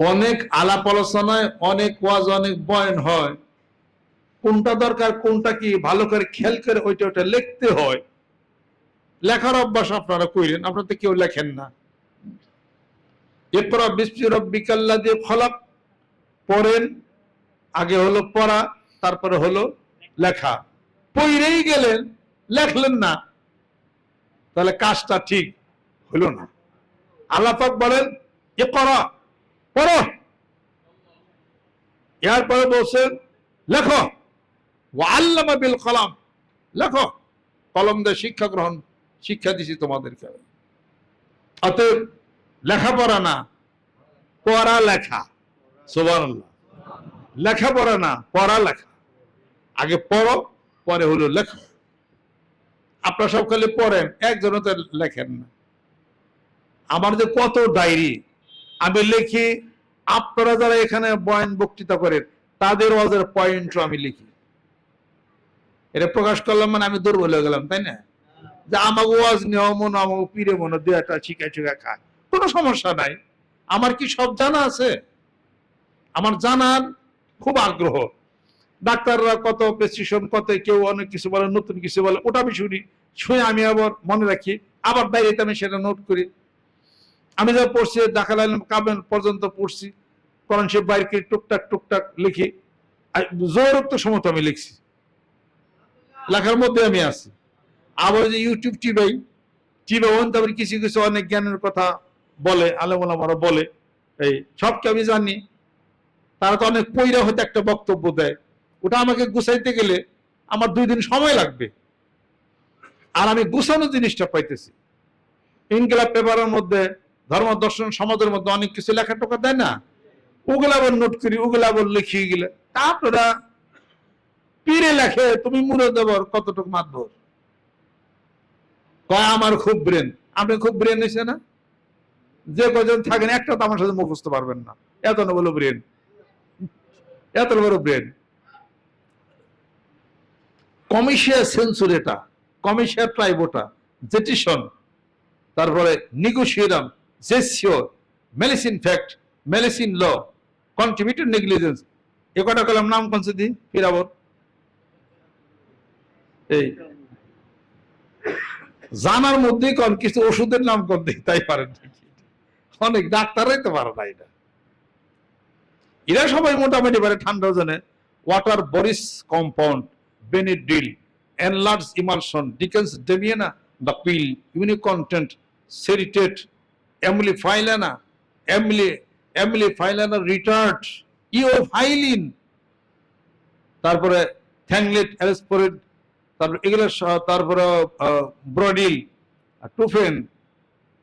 অনেক আলাপ আলোচনায় অনেক ওয়াজ, অনেক বয়ন হয়। কোনটা দরকার, কোনটা কি ভালো করে খেয়াল করে ওইটা ওইটা লিখতে হয়। লেখার অভ্যাস আপনারা কইলেন আপনারা তো কেউ লেখেন না। এরপর বিসমি রব্বিকাল্লা দিয়ে ফলাপ পড়েন, আগে হলো পড়া, তারপরে হলো লেখা। পইরেই গেলেন, লেখলেন না। তাহলে কাজটা ঠিক হলো না। আল্লাপাক বলেন এ করা পড়ো। এরপরে বলছেন, লেখো। আল্লামা বিল কলম। লেখো। কলম দিয়ে শিক্ষা গ্রহণ, শিক্ষা দিছি তোমাদেরকে। অতএব লেখাপড়া না পড়া লেখা সোবান লেখাপড়া না পড়া লেখা আগে পড়ো, পরে হলো লেখো। আপনারা সব খালি পড়েন, একজনও তো লেখেন না। আমার যে কত ডায়েরি, আমি লিখি আপনারা যারা এখানে বয়ান বক্তৃতা করেন, তাদের ওয়াজের পয়েন্ট আমি লিখি। এটা প্রকাশ করলাম মানে আমি দুর্বল হয়ে গেলাম, তাই না? যে আমাকে ওয়াজ নেওয়া আমাকে মনে দু একটা খায়। কোনো সমস্যা নাই। আমার কি সব জানা আছে? আমার জানার খুব আগ্রহ। ডাক্তাররা কত প্রেসক্রিপশন কত কেউ অনেক কিছু বলে, নতুন কিছু বলে, ওটা আমি শুনি, শুনে আমি আবার মনে রাখি, আবার ডায়েরিতে আমি সেটা নোট করি। আমি যা পড়ছি, দেখালাম কাবেল পর্যন্ত পড়ছি। কোরআন শিব বাইরকে টুকটাক টুকটাক লিখি। আর জোরত্ব সমত আমি লিখছি। লেখার মধ্যে আমি আছি। আবার যে ইউটিউব টিভাই টিভে ওন তারপরে কিছু কিছু অনেক জ্ঞানের কথা বলে আলমারা বলে। এই সবকে আমি জানি। তারা তো অনেক পৈরা হতে একটা বক্তব্য দেয়। ওটা আমাকে গুছাইতে গেলে আমার দুই দিন সময় লাগবে। আর আমি গুছানো জিনিসটা পাইতেছি। ইনকিলাব পেপারের মধ্যে ধর্ম দর্শন সমাজের মধ্যে অনেক কিছু লেখা টোকা দেয় না। ওগুলা আবার নোট করি ওগুলা আবার লিখিয়ে গেলে। তা পীরে লেখে, তুমি মুড়ে দেবর কতটুকু মাতবর? কয়, আমার খুব ব্রেন আপনি খুব ব্রেন এসে না? যে কজন থাকেন, একটা তো আমার সাথে মুখস্থ পারবেন না। এত বলো ব্রেন এত বড় ব্রেন কমিশিয়া সেন্সুরেটা কমিশিয়া ট্রাইবোটা জেটিশন তারপরে নিগোসিয়ারাম জেসিও মেলিসিন ফ্যাক্ট, মেলিসিন ল। কন্ট্রিবিউটেড নেগলিজেন্স এ কটা কলাম? নাম কোন দি ফিরাবর এই। জানার মধ্যেই কন কিছু ওষুধের নাম কোন দিই? তাই পারেন অনেক ডাক্তাররাই তো পারে না এটা। এরা সবাই মোটামুটি পারে ঠান্ডা জানে ওয়াটার বরিস কম্পাউন্ড বেনিডিল এনলার্জ ইমালশন ডিকেন্স ডেভিয়েনা দ্য পিল ইউনিক কন্টেন্ট সেরিটেট এমলি ফাইলানা এমলি এমলি ফাইলানা রিটার্ড ইওফাইলিন তারপরে থ্যাংলেট অ্যালসপোরেট তারপরে এগুলো তারপরে ব্রডিল টুফেন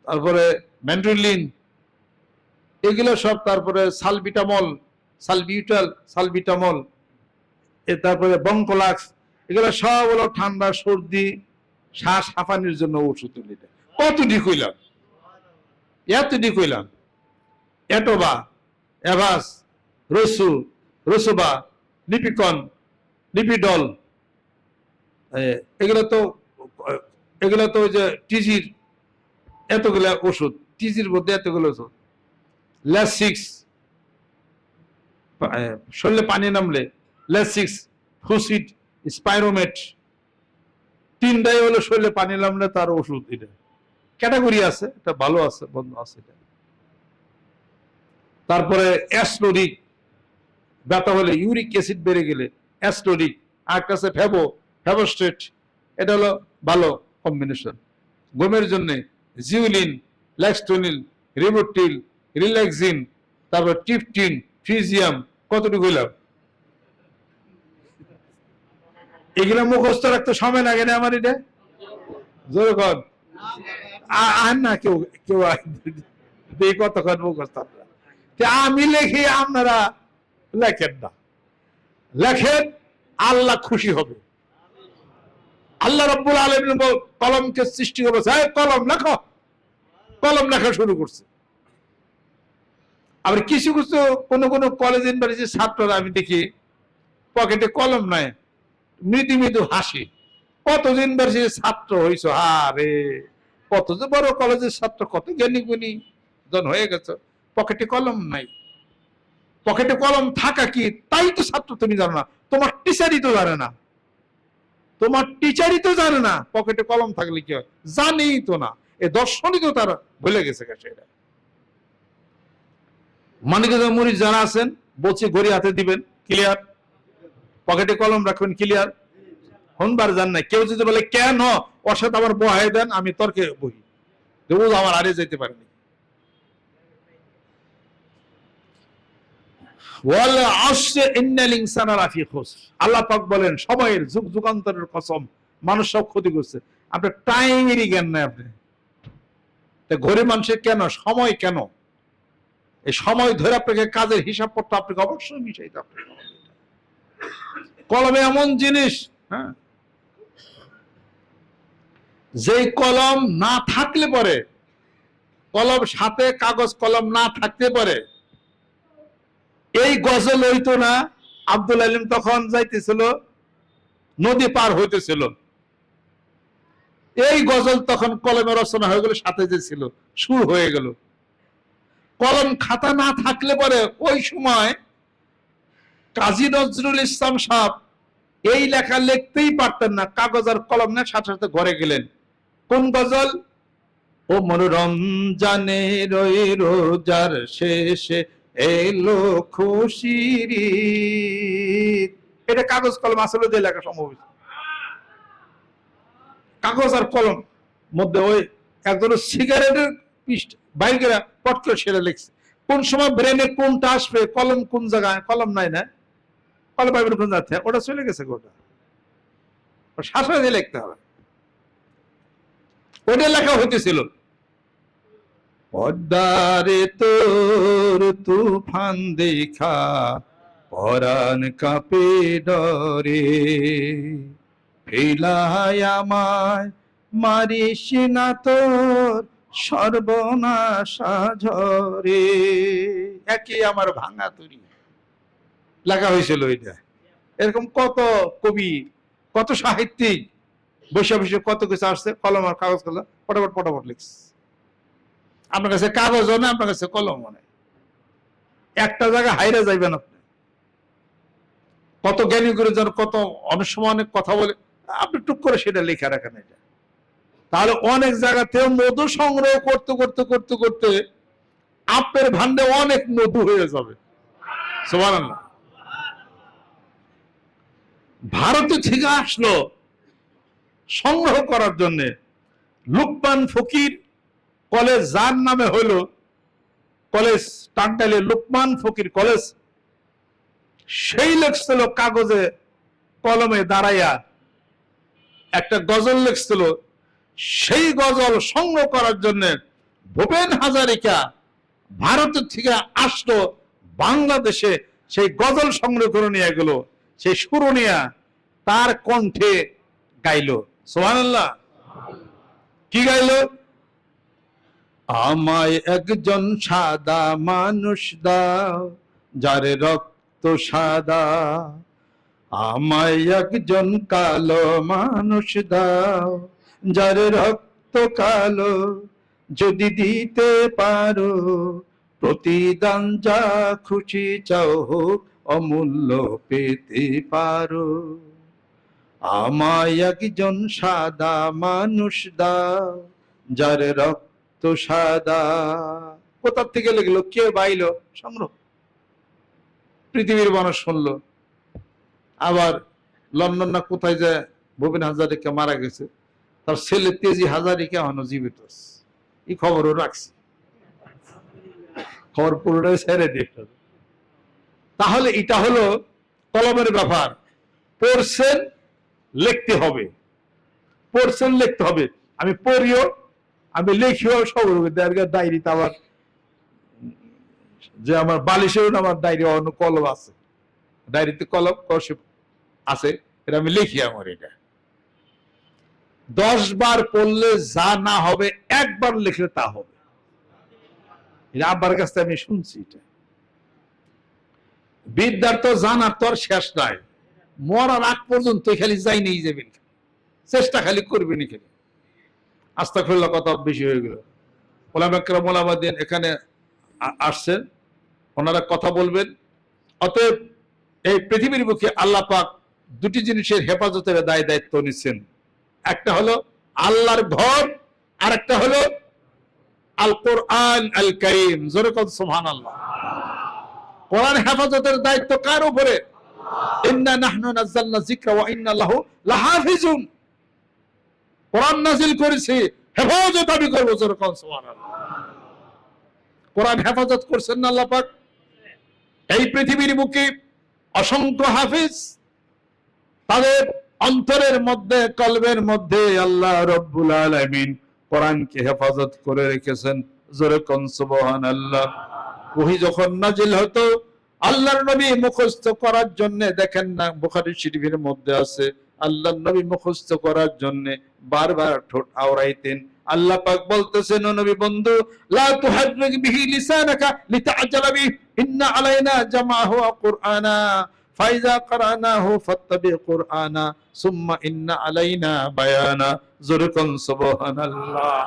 তারপরে ম্যান্ড্রিলিন এগুলো সব তারপরে সালবিটামল সালবিউটাল সালবিটামল এ তারপরে বঙ্কলাক্স এগুলো সব হলো ঠান্ডা, সর্দি শ্বাস হাঁপানির জন্য ওষুধ কত কতটি কইলাম? এতটি কইলাম। এটোবা, এভাস, রসু, রসুবা, লিপিকন, লিপিডল। এগুলো তো এগুলো তো ওই যে টিজির এতগুলা ওষুধ, টিজির মধ্যে এতগুলো ওষুধ। ল্যাসিক্স শরীরে পানি নামলে ল্যাসিক্স ফুসিড স্পাইরোমেট। তিনটাই হলো শরীরে পানি নামলে তার ওষুধ এটা। ক্যাটাগরি আছে, এটা ভালো আছে, বন্ধ আছে এটা। তারপরে অ্যাস্টোরিক ব্যথা হলে ইউরিক অ্যাসিড বেড়ে গেলে অ্যাস্টোরিক আর কাছে ফেবো ফেবোস্টেট এটা হলো ভালো কম্বিনেশন ঘুমের জন্য জিউলিন ল্যাক্সটোনিল রিমোটিল, রিল্যাক্সিন, তারপর টিপটিন, ফিজিয়াম কতটুকু হইলাম এগুলো মুখস্থ রাখতে সময় লাগে না আমার এটা? জোরে কর আর না, কেউ কেউ কতক্ষণ মুখস্থ আমি লেখি, আপনারা লেখেন না। লেখেন, আল্লাহ খুশি হবে। আল্লাহ রব্বুল আলমিন কলমকে সৃষ্টি করবে। কলম লেখো। কলম লেখা শুরু করছে। আবার কিছু কিছু কোন কোন কলেজ ইউনিভার্সিটির ছাত্ররা আমি দেখি পকেটে কলম নাই মৃদু মৃদু হাসি। কত ইউনিভার্সিটির ছাত্র হইছ? আরে, কত যে বড় কলেজের ছাত্র, কত জ্ঞানী গুণী জন হয়ে গেছে। পকেটে কলম নাই। পকেটে কলম থাকা কি? তাই তো ছাত্র তুমি জানো না। তোমার টিচারই তো জানে না। তোমার টিচারই তো জানে না পকেটে কলম থাকলে কি হয়? জানেই তো না। এ দর্শনই তো তারা ভুলে গেছে সেটা। মানিকগঞ্জ মরিচ যারা আছেন, বলছি ঘড়ি হাতে দিবেন ক্লিয়ার পকেটে কলম রাখবেন ক্লিয়ার হনবার জান না কেউ যদি বলে, কেন? ওর সাথে আমার বহাই দেন, আমি তর্কে বহি। ও আমার আরে যেতে পারেনি। আল্লাহ পাক বলেন, সময়ের যুগ যুগান্তরের কসম, মানুষ সব ক্ষতি করছে। আপনার টাইমেরই জ্ঞান নাই আপনি তা ঘরে মানুষের কেন? সময় কেন? এই সময় ধরে আপনাকে কাজের হিসাব করতে আপনাকে অবশ্যই মিশাইতে হবে। কলমে এমন জিনিস হ্যাঁ? যে কলম না থাকলে পরে, কলম সাথে কাগজ কলম না থাকতে পারে এই গজল হইতো না। আব্দুল আলিম তখন যাইতেছিল, নদী পার হইতেছিল। এই গজল তখন কলমে রচনা হয়ে গেল, সাথে যে ছিল, সুর হয়ে গেল। কলম খাতা না থাকলে পরে ওই সময় কাজী নজরুল ইসলাম সাহেব এই লেখা লিখতেই পারতেন না, কাগজ আর কলম না সাথে সাথে ঘরে গেলেন। কোন গজল? ও মনোরঞ্জনে রই রোজার শেষে এলো এটা কাগজ কলম আসলে যে লেখা সম্ভব কাগজ আর কলম মধ্যে ওই একজন সিগারেটের বাইকের পট করে সেটা লিখছে। কোন সময় ব্রেনে কোনটা আসবে, কলম কোন জায়গায়? কলম নাই না? কলম পাইবেন কোন যাচ্ছে ওটা চলে গেছে গোটা। শাসনে লিখতে হবে। ওটা লেখা হইতেছিল। পদ্মারে তোর তুফান দেখা, পরাণ কাপে ডরে। ফেলায় আমায় মারিস না তোর সর্বনাশা ঝরে। একই আমার ভাঙা তরি লেখা হয়েছিল এটা। এরকম কত কবি, কত সাহিত্যিক, বসে বসে কত কিছু আসছে, কলম আর কাগজ কলম ফটাফট ফটাফট লিখছে। আপনার কাছে কাগজও না আপনার কাছে কলম নেই। একটা জায়গা হাইরে যাইবেন আপনি। কত জ্ঞানী গুরুজন কত অনেক সময় অনেক কথা বলে, আপনি টুক করে সেটা লেখা রাখেন এটা। তাহলে অনেক জায়গাতে মধু সংগ্রহ করতে করতে করতে করতে আপনার ভান্ডে অনেক মধু হয়ে যাবে। ভারতে থেকে আসলো সংগ্রহ করার জন্য লুকমান ফকির কলেজ যার নামে হলো কলেজ টাঙ্গাইলে লুকমান ফকির কলেজ, সেই লেখছিল কাগজে কলমে দাঁড়াইয়া একটা গজল লেখছিল, সেই গজল সংগ্রহ করার জন্য ভূপেন হাজারিকা ভারতের থেকে আসলো বাংলাদেশে, সেই গজল সংগ্রহ করে নিয়ে গেল, সেই সুরনিয়া তার কণ্ঠে গাইলো। সোহানাল্লাহ কি গাইলো? আমায় একজন সাদা মানুষ দাও, যার রক্ত সাদা। আমায় একজন কালো মানুষ দাও, যার রক্ত কালো। যদি দিতে পারো, প্রতিদান যা খুশি চাও হোক, অমূল্য পেতে পারো। আমায় একজন সাদা মানুষ দাও, যার রক্ত সাদা। কোথার থেকে লিখলো, কে বাইলো? সংগ্রহ। পৃথিবীর মানুষ শুনলো। আবার লন্ডন না কোথায় যে ভূপেন হাজারিকা মারা গেছে, তার ছেলে তেজি হাজারিকা এখনও জীবিত এই খবরও রাখছি। খবর পুরোটাই ছেড়ে দিয়ে তাহলে এটা হলো কলমের ব্যাপার। পড়ছেন, লিখতে হবে। পড়ছেন, লিখতে হবে। আমি পড়িও আমি লিখিও সব ডায়েরিতে আমার, যে আমার বালিশেও আমার ডায়েরি অন্য কলম আছে। ডায়েরিতে কলম আছে, এটা আমি লিখি আমার এটা। দশ বার পড়লে যা না হবে, একবার লিখলে তা হবে। এটা আব্বার কাছ থেকে আমি শুনছি এটা। বিদ্যার তো জানার তো আর শেষ নাই। মরার আগ পর্যন্ত খালি যাই নেই যাবেন চেষ্টা খালি করবেন খালি আস্তা খুল্লা কথা বেশি হয়ে গেল। ওলাম একরাম ওলামাদিন এখানে আসছেন, ওনারা কথা বলবেন। অতএব এই পৃথিবীর বুকে আল্লাহ পাক দুটি জিনিসের হেফাজতের দায় দায়িত্ব নিচ্ছেন। একটা হলো আল্লাহর ঘর আর একটা হলো আল কোরআন আল করিম জোরে কন সুবহানাল্লাহ। কোরআন হেফাজতের দায়িত্ব কার উপরে? ইন্না নাহনু নাযালনা যিকরা ওয়া ইন্না লাহু লাহাফিজুন। কোরআন নাযিল করেছি, হেফাজত আমি করব সুবহানাল্লাহ। কোরআন হেফাজত করছেন না আল্লাহ পাক? এই পৃথিবীর বুকে অসংখ্য হাফিজ, তাদের অন্তরের মধ্যে, কলবের মধ্যে আল্লাহ রব্বুল আলামিন কোরআনকে হেফাজত করে রেখেছেন জোরে কোন সুবহানাল্লাহ। ওহি যখন নাজিল হতো, আল্লাহর নবী মুখস্থ করার জন্য, দেখেন না, বুখারী শরীফের মধ্যে আছে আল্লাহর নবী মুখস্থ করার জন্য বারবার ঠোঁট আওড়াইতেন। আল্লাহ পাক বলতেছেন, ও নবী বন্ধু, লা তুহাররিক বিহি লিসানাকা লিতাআজালা বিহি, ইন্না আলাইনা জামাহু ওয়া কুরআনা, ফাইজা করানাহু ফাত্তাবি কুরআনা, সুম্মা ইন্না আলাইনা বায়ানা। জোরকন সুবহানাল্লাহ।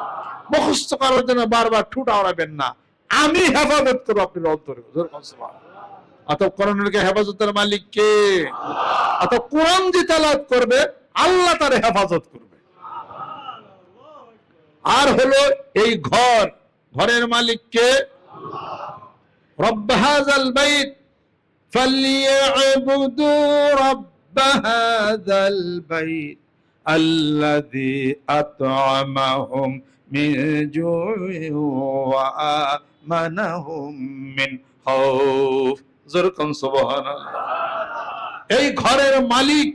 মুখস্থ করার জন্য বারবার ঠোঁট আওড়াবেন না। আমি হেফাজত করব আপনার অন্তরে জোরকন সুবহানাল্লাহ। অতএব কোরআনের হেফাজতের মালিক কে অতএব কোরআন যে তেলাওয়াত করবে আল্লাহ তার হেফাজত করবে আর হলো এই ঘর ঘরের মালিক কে রব্ব হাযাল বাইত فليعبدوا رب هذا البيت الذي أطعمهم من جوع وآمنهم من خوف এই ঘরের মালিক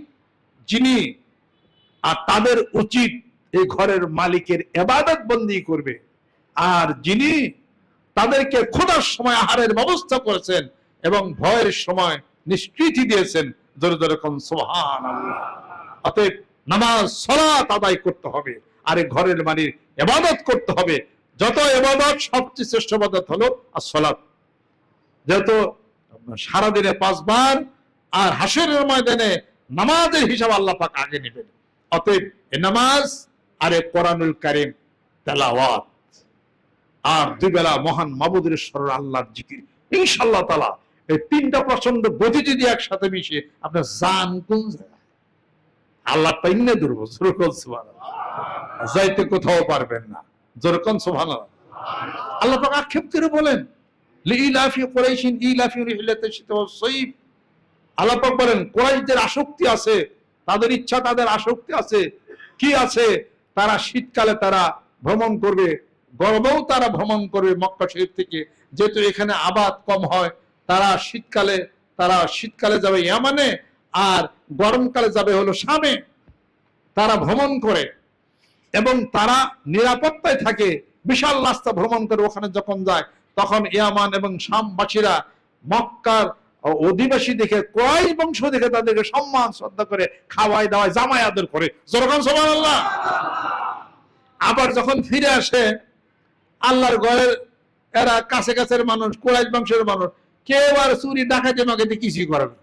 যিনি আর তাদের উচিত এই ঘরের মালিকের এবাদত বন্দি করবে। আর যিনি তাদেরকে খোদার সময় আহারের ব্যবস্থা করেছেন এবং ভয়ের সময় নিষ্কৃতি দিয়েছেন আদায় করতে হবে। আর ঘরের এবাদত করতে হবে। যত এবাদত, সবচেয়ে শ্রেষ্ঠ হলো আর সলাত। যেহেতু সারাদিনে পাঁচবার আর হাসরের ময়দানে নামাজের হিসাব আল্লাহ পাক আগে নেবেন। অতএব এ নামাজ আর এ কোরআনুল কারিম তেলাওয়াত। আর দুই বেলা মহান মাবুদের স্মরণ আল্লাহর জিকির। ইনশাল্লাহ তালা এই তিনটা প্রচণ্ড গতি যদি একসাথে মিশে, আপনার জান কোন আল্লাহ পাইনে দুর্ব জোরকন সুবান যাইতে কোথাও পারবেন না। জোরকন সুবান আল্লাহ পাক আক্ষেপ করে বলেন লিইলাফি কুরাইশিন ইলাফি রিহলাতে শীত সৈব আল্লাহ পাক বলেন, কুরাইশদের আসক্তি আছে, তাদের ইচ্ছা, তাদের আসক্তি আছে। কি আছে? তারা শীতকালে তারা ভ্রমণ করবে গরমেও তারা ভ্রমণ করবে মক্কা শরীফ থেকে। যেহেতু এখানে আবাদ কম হয়, তারা শীতকালে তারা শীতকালে যাবে ইয়ামানে, আর গরমকালে যাবে হলো শামে। তারা ভ্রমণ করে, এবং তারা নিরাপত্তায় থাকে, বিশাল রাস্তা ভ্রমণ করে ওখানে যখন যায় তখন ইয়ামান এবং শামবাসীরা মক্কার অধিবাসী দেখে কয় বংশ দেখে তাদেরকে সম্মান, শ্রদ্ধা করে খাওয়াই দাওয়াই জামাই আদর করে। আল্লাহ আবার যখন ফিরে আসে, আল্লাহর ঘরের এরা কাছে কাছের মানুষ, কোরাইশ বংশের মানুষ, কেউ আর চুরি, ডাকাতি মাকাতি কিছুই করে না।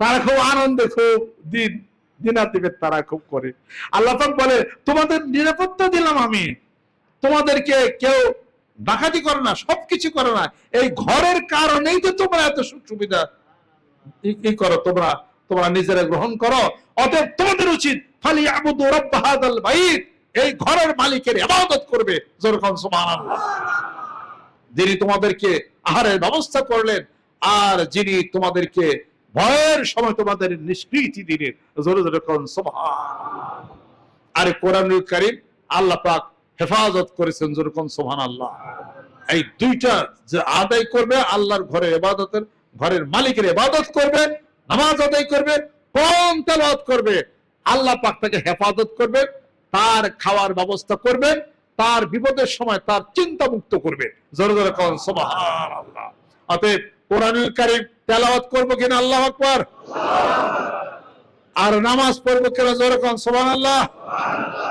তারা খুব আনন্দে, খুব দিন দিনাতিবেদ তারা খুব করে। আল্লাহ বলে, তোমাদের নিরাপত্তা দিলাম আমি। তোমাদেরকে কেউ ডাকাতি করে না, সবকিছু করে না। এই ঘরের কারণেই তো তোমরা এত সুখ সুবিধা করো, তোমরা তোমরা নিজেরা গ্রহণ করো। অতএব তোমাদের উচিত ফালি আবুদু রব্ব হাদাল বাইত। এই ঘরের মালিকের ইবাদত করবে যেরকম সুবহানাল্লাহ। যিনি তোমাদেরকে আহারের ব্যবস্থা করলেন, আর যিনি তোমাদেরকে ভয়ের সময় তোমাদের নিষ্কৃতি দিলেন, জোরে জোরে কোন সুবহান আর কোরআনুল কারীম, আল্লাহ পাক হেফাজত করেছেন যেরকম সোহান আল্লাহ এই দুইটা যে আদায় করবে, আল্লাহর ঘরের ইবাদতের ঘরের মালিকের ইবাদত করবে, নামাজ আদায় করবে কোন তেলাওয়াত করবে, আল্লাহ পাক তাকে হেফাজত করবে, তার খাওয়ার ব্যবস্থা করবে, তার বিপদের সময় তার চিন্তা মুক্ত করবে। জোরে জোরে কোন সুবহান আল্লাহ অতএব কোরআনুল কারীম তেলাওয়াত করব কিনা আল্লাহ আকবার? আর নামাজ পড়ব কিনা জোরে কোন, সুবহানাল্লাহ?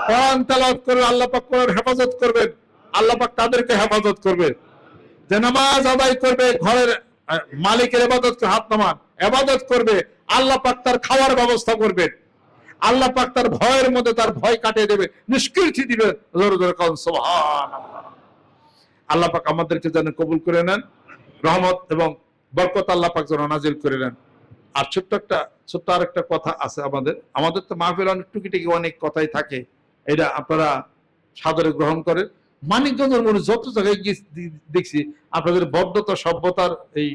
কোরআন তেলাওয়াত করলে আল্লাহ পাক কোরআন হেফাজত করবেন। আল্লাহ পাক তাদেরকে হেফাজত করবে যে নামাজ আদায় করবে, ঘরের মালিকের ইবাদত হাত নামান ইবাদত করবে, আল্লাহ পাক তার খাওয়ার ব্যবস্থা করবে আল্লাহ পাক তার ভয়ের মধ্যে তার ভয় কাটিয়ে দেবে নিষ্কৃতি দিবে। জোরে জোরে কোন, সুবহানাল্লাহ। আল্লাহ পাক আমাদেরকে যেন কবুল করে নেন, রহমত এবং বরকত আল্লাহ পাক যেন নাজিল করে নেন। আর ছোট্ট একটা, ছোট্ট আর একটা কথা আছে আমাদের। আমাদের তো মাহফিল অনেক টুকিটাকি অনেক কথাই থাকে। এটা আপনারা সাদরে গ্রহণ করেন। মানিকগঞ্জের মনে যত জায়গায় গিয়ে দেখছি, আপনাদের বদ্ধতা সভ্যতার এই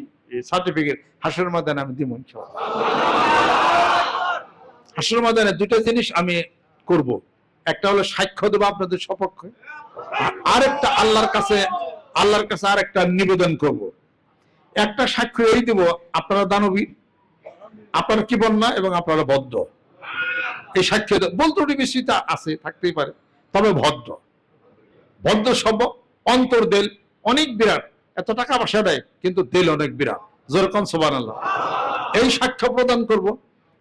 সার্টিফিকেট হাসের ময়দানে আমি দিব। হাসের ময়দানে দুটো জিনিস আমি করব। একটা হলো সাক্ষ্য দেবো আপনাদের সপক্ষে। আর একটা আল্লাহর কাছে আল্লাহর কাছে আর একটা নিবেদন করব। একটা সাক্ষ্য এই দেব, আপনারা দানবী আপনারা কি বন্যা এবং আপনারা বদ্ধ? এই সাক্ষ্য দেব- বলতে ওটি বেশিটা আছে, থাকতেই পারে। তবে ভদ্র। ভদ্র সভ্য, অন্তর দেল, অনেক বিরাট। এত টাকা পয়সা দেয়, কিন্তু দেল অনেক বিরাট। যেরকম সোবান এই সাক্ষ্য প্রদান করব,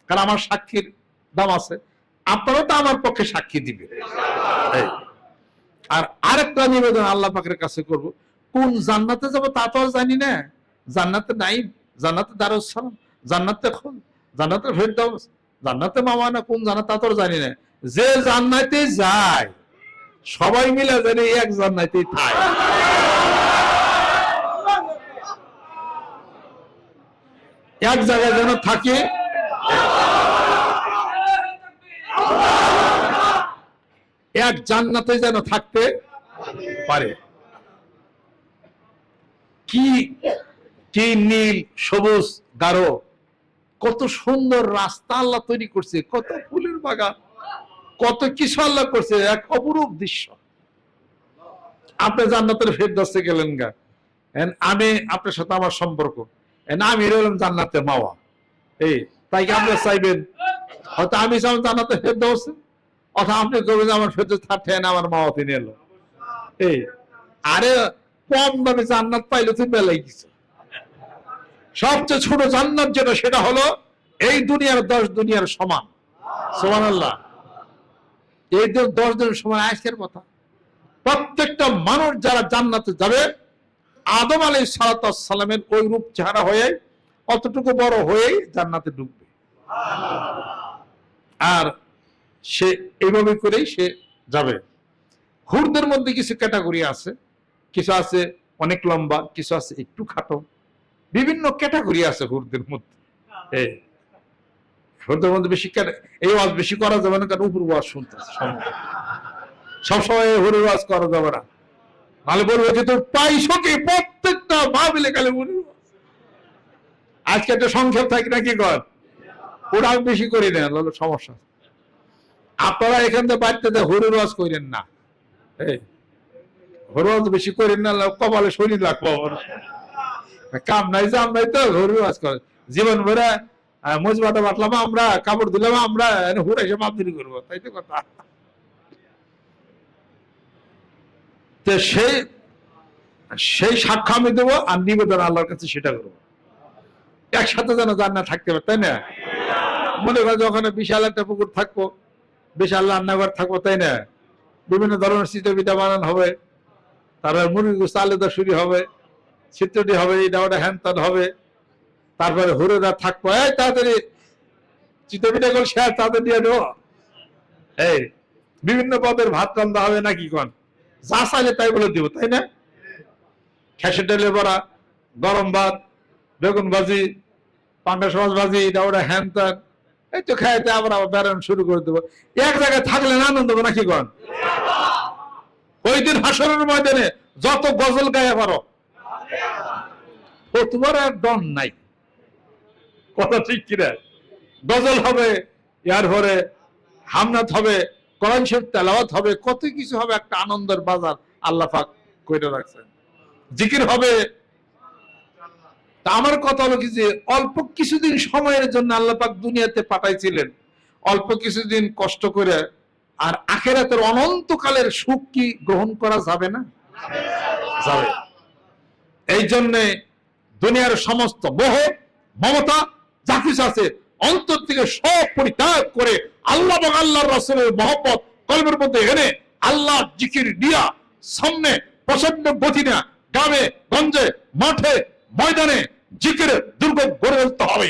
কারণ আমার সাক্ষীর দাম আছে। আপনারা তো আমার পক্ষে সাক্ষী দিবে। আর আরেকটা নিবেদন আল্লাহ পাকের কাছে করব, কোন জান্নাতে যাব তা তো আর জানি না। জান্নাতে নাই, জান্নাতে দারুসালাম জান্নাতে খুন জান্নাতে ফেরদাউস জান্নাতে মামানা কোন জান্নাত, তা তো জানি না। যে জান্নাতে যায়, সবাই মিলে জানি এক জান্নাতেই থাকে। এক জায়গায় যেন থাকে। এক জান্নাতে যেন থাকতে পারে। কি কি নীল, সবুজ, গাঢ় কত সুন্দর রাস্তা আল্লাহ তৈরি করছে, কত ফুলের বাগান, কত কিছু আল্লাহ করছে, এক অপরূপ দৃশ্য। আপনি জান্নাতের ফেরদস্তে গেলেন গা। আমি আপনার সাথে আমার সম্পর্ক। আমি রইলাম জান্নাতের মাওয়া। এই, তাই আপনি চাইবেন? হয়তো আমি চাই জান্নাতে ফেরদৌসে অথবা আপনি করবেন আমার ফেরদৌস থাকতে আমার মাওয়া তিনি এলো। এই, আরে, কম দামে জান্নাত পাইলে তুই বেলাই কিছু সবচেয়ে ছোট জান্নাত যেটা, সেটা হলো এই দুনিয়ার দশ দুনিয়ার সমান। সমান আল্লাহ এই দশ দিনের সমান আজকের কথা। প্রত্যেকটা মানুষ যারা জান্নাতে যাবে, আদম আলী সালামের ওই রূপ চেহারা হয়ে, অতটুকু বড় হয়েই জান্নাতে ঢুকবে। আর সে এইভাবে করেই সে যাবে। হুরদের মধ্যে কিছু ক্যাটাগরি আছে, কিছু আছে অনেক লম্বা, কিছু আছে একটু খাটো। বিভিন্ন ক্যাটাগরি আছে হুরদের মধ্যে। হুরদের মধ্যে বেশি এই ওয়াজ বেশি করা যাবে না, কারণ উপর ওয়াজ শুনতেছে সবসময় হুরের ওয়াজ করা যাবে না। নাহলে বলব যে, তোর পাইছো কি? প্রত্যেকটা ভাবিলে গেলে আজকে একটা সংক্ষেপ থাকি নাকি কর? ওরা বেশি করি না নাহলে সমস্যা আপনারা এখান থেকে বাড়িতে হরুর ওয়াজ করেন না। হরুর ওয়াজ বেশি করেন না কপালে শরীর লাগবো। কাম নাই যে আমরাই তো হরুর ওয়াজ করে। জীবন ভরে মজবাটা বাটলাম আমরা কাপড় দিলাম আমরা হুড়ে এসে মাপদিরি করব, তাই তো কথা। তো সেই সেই সাক্ষ্য আমি দেবো আর নিবেদন আল্লাহর কাছে সেটা করব। একসাথে যেন জান্নাত থাকতে পারে, তাই না? মনে করো যখন বিশাল একটা পুকুর থাকব, বিশাল রান্নাঘর থাকব, তাই না? বিভিন্ন ধরনের চিত্রবিদ্যা বানানো হবে, তারপরে মুরগি গোস্ত আলাদা শুরু হবে চিত্রটি হবে এটা ওটা হ্যান হবে। তারপরে হুরেরা থাকব। এই তাড়াতাড়ি চিত্রপিঠা করে শেয়ার তাদের দিয়ে দেবো। এই, বিভিন্ন পদের ভাত রান্না হবে না কি কন? যা চাইলে তাই বলে দিব, তাই না? খেসের ডালে বড়া, গরম ভাত, বেগুন ভাজি, পান্ডা সমাজ ভাজি এটা ওটা হ্যান ত্যান এই তো খাইতে আবার আবার বেড়ানো শুরু করে দেবো। এক জায়গায় থাকলে না আনন্দ নাকি কন? ওই দিন হাসরের ময়দানে যত গজল গায়ে পারো ও তোমার আর দম নাই। কথা ঠিক কিনা? গজল হবে, ইয়ার পরে হামনাত হবে, কোরআন তেলাওয়াত হবে, কত কিছু হবে, একটা আনন্দের বাজার আল্লাহ পাক কইরে রাখছেন। জিকির হবে। তা আমার কথা হলো কি যে, অল্প কিছুদিন সময়ের জন্য আল্লাহ পাক দুনিয়াতে পাঠাইছিলেন। অল্প কিছুদিন কষ্ট করে, আর আখেরাতের অনন্তকালের সুখ কি গ্রহণ করা যাবে না? যাবে। এই জন্যে দুনিয়ার সমস্ত মোহ, মমতা যা কিছু আছে অন্তর থেকে সব পরিত্যাগ করে আল্লাহ এবং আল্লাহর রাসূলের মহব্বত কলমের মধ্যে এনে আল্লাহ জিকির দিয়া সামনে প্রচণ্ড গতি না গ্রামে, গঞ্জে, মাঠে, ময়দানে জিকির দুর্গ গড়ে তুলতে হবে।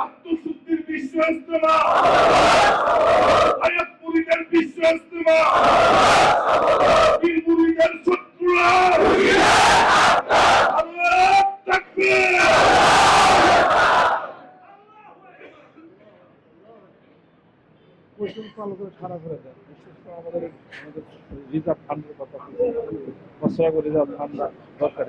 মুরিদের শত্রুরা আল্লাহ তাকবীর পরিশ্রম চালু করে খারাপ হয়ে যায়। বিশেষ করে আমাদের রিজার্ভ ফান্ডের কথা রিজার্ভ ফান্ড দরকার